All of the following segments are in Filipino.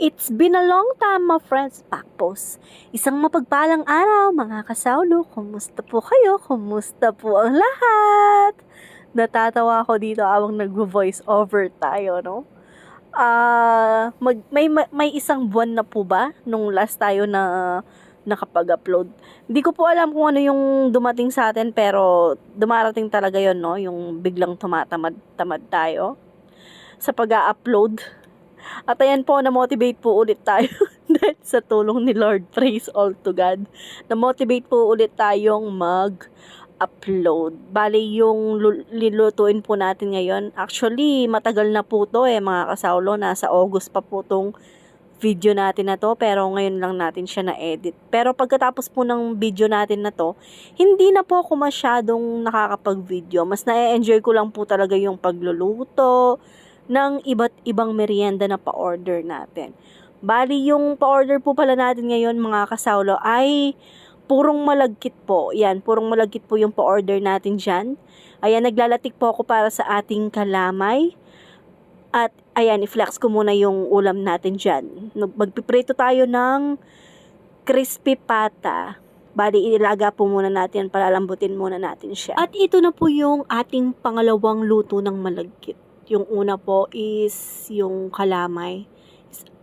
It's been a long time, my friends. Back post. Isang mapagpalang araw, mga kasawlo. Kumusta po kayo? Kumusta po ang lahat? Natatawa ako dito awang nag-voice over tayo, no? Ah, mag, may, may isang buwan na po ba nung last tayo na nakapag-upload. Hindi ko po alam kung ano yung dumating sa atin pero dumarating talaga yon no? Yung biglang tumatamad-tamad tayo sa pag-upload at ayan po, na-motivate po ulit tayo dahil sa tulong ni Lord. Praise all to God. Na-motivate po ulit tayong mag upload. Bali, yung lilutuin po natin ngayon, actually, matagal na po to eh, mga kasaulo. Nasa August pa po tong video natin na to, pero ngayon lang natin siya na-edit. Pero pagkatapos po ng video natin na to, hindi na po ako masyadong nakakapag-video. Mas na-enjoy ko lang po talaga yung pagluluto, ng iba't ibang merienda na pa-order natin. Bali, yung pa-order po pala natin ngayon mga kasawlo ay purong malagkit po. Yan, purong malagkit po yung pa-order natin dyan. Ayan, naglalatik po ako para sa ating kalamay. At ayan, i-flex ko muna yung ulam natin dyan. Magpiprito tayo ng crispy pata. Bali, ilaga po muna natin, palalambutin muna natin siya. At ito na po yung ating pangalawang luto ng malagkit. Yung una po is yung kalamay.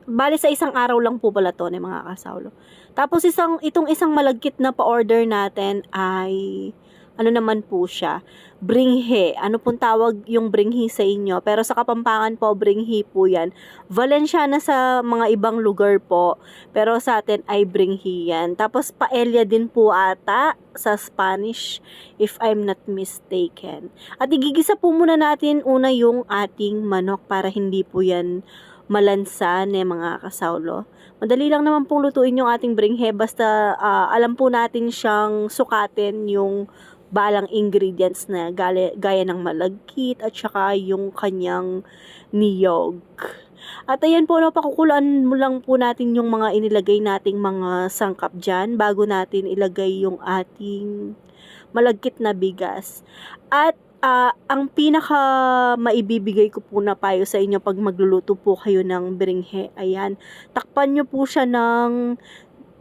Bali sa isang araw lang po pala to ni mga kasawlo. Tapos isang itong isang malagkit na pa-order natin ay ano naman po siya, bringhe. Ano pong tawag yung bringhe sa inyo? Pero sa Kapampangan po, bringhe po yan. Valenciana sa mga ibang lugar po. Pero sa atin ay bringhe yan. Tapos paella din po ata sa Spanish, if I'm not mistaken. At igigisa po muna natin una yung ating manok para hindi po yan malansa ni mga kasawlo. Madali lang naman pong lutuin yung ating bringhe basta uh, alam po natin siyang sukatin yung balang ingredients na gaya, gaya ng malagkit at saka yung kanyang niyog. At ayan po, napakukulaan mo lang po natin yung mga inilagay nating mga sangkap dyan bago natin ilagay yung ating malagkit na bigas. At uh, ang pinaka maibibigay ko po na payo sa inyo pag magluluto po kayo ng beringhe, ayan, takpan nyo po siya ng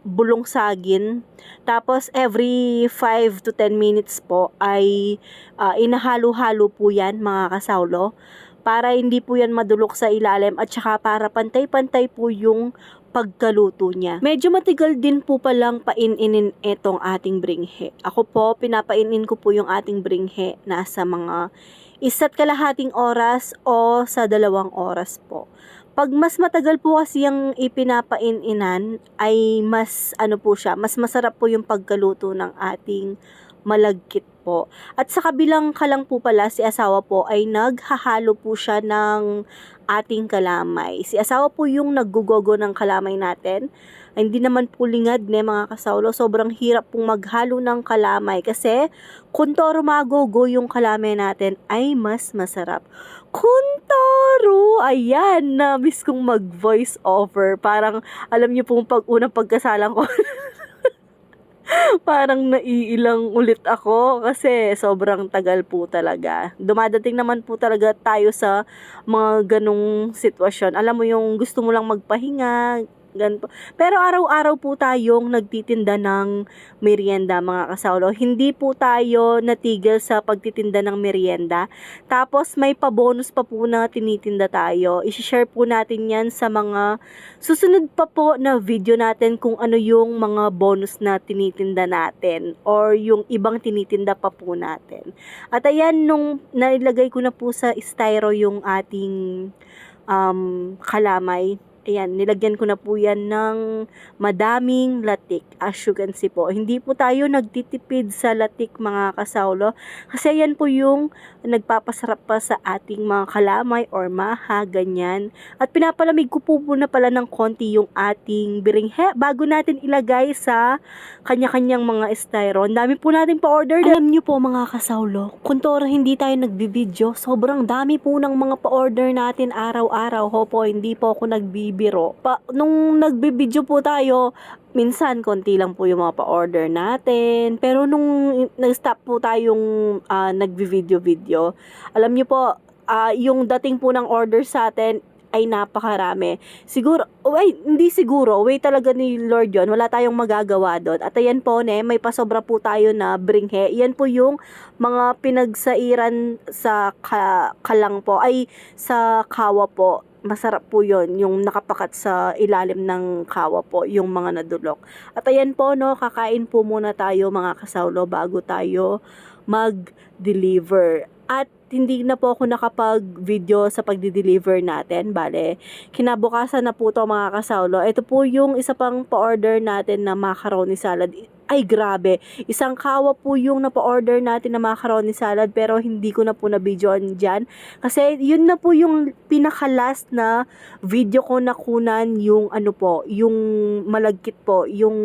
bulong sagin. Tapos every 5 to 10 minutes po ay uh, inahalo-halo po yan mga kasawlo para hindi po yan madulok sa ilalim at saka para pantay-pantay po yung pagkaluto niya. Medyo matigal din po palang paininin itong ating bringhe. Ako po, pinapainin ko po yung ating bringhe nasa mga isa't kalahating oras o sa dalawang oras po. Pag mas matagal po kasi yung ipinapaininan ay mas ano po siya, mas masarap po yung pagkaluto ng ating malagkit po. At sa kabilang kalang po pala si asawa po ay naghahalo po siya ng ating kalamay. Si asawa po yung naggugogo ng kalamay natin hindi naman po lingad ne mga kasawlo. Sobrang hirap pong maghalo ng kalamay kasi kung toro magogo yung kalamay natin ay mas masarap. Kuntoro! Ayan, na miss kong mag voice over. Parang alam niyo pong pag unang pagkasalang ko parang naiilang ulit ako kasi sobrang tagal po talaga. Dumadating naman po talaga tayo sa mga ganong sitwasyon. Alam mo yung gusto mo lang magpahinga, Ganito. Pero araw-araw po tayong nagtitinda ng merienda mga kasaulo. Hindi po tayo natigil sa pagtitinda ng merienda. Tapos may pa-bonus pa po na tinitinda tayo. I-share po natin yan sa mga susunod pa po na video natin kung ano yung mga bonus na tinitinda natin or yung ibang tinitinda pa po natin. At ayan, nung nailagay ko na po sa styro yung ating um, kalamay, Ayan, nilagyan ko na po yan ng madaming latik. As you can see po, hindi po tayo nagtitipid sa latik mga kasaulo. Kasi yan po yung nagpapasarap pa sa ating mga kalamay or maha, ganyan. At pinapalamig ko po muna pala ng konti yung ating biringhe bago natin ilagay sa kanya-kanyang mga styro. Ang dami po natin pa-order. Alam nyo po mga kasaulo, kung toro hindi tayo nagbibideo, sobrang dami po ng mga pa-order natin araw-araw. Ho po, hindi po ako nagbibideo biro. Pa, nung nagbibideo po tayo, minsan konti lang po yung mga pa-order natin. Pero nung nag-stop po tayong uh, nagbi-video-video, alam niyo po, uh, yung dating po ng order sa atin, ay napakarami. Siguro, way, hindi siguro, way talaga ni Lord yon wala tayong magagawa doon. At ayan po, ne, may pasobra po tayo na bringhe. Yan po yung mga pinagsairan sa ka, kalang po, ay sa kawa po. Masarap po yon yung nakapakat sa ilalim ng kawa po, yung mga nadulok. At ayan po, no, kakain po muna tayo mga kasawlo bago tayo mag-deliver. At hindi na po ako nakapag-video sa pagdi-deliver natin. Bale, kinabukasan na po to mga kasawlo. Ito po yung isa pang pa-order natin na macaroni salad. Ay, grabe. Isang kawa po yung napa-order natin na macaroni salad pero hindi ko na po na-videoan dyan. Kasi yun na po yung pinaka-last na video ko nakunan yung ano po, yung malagkit po, yung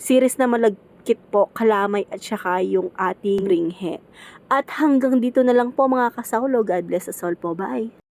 series na malagkit po, kalamay at saka yung ating ringhe. At hanggang dito na lang po mga kasawlo. God bless us all po. Bye!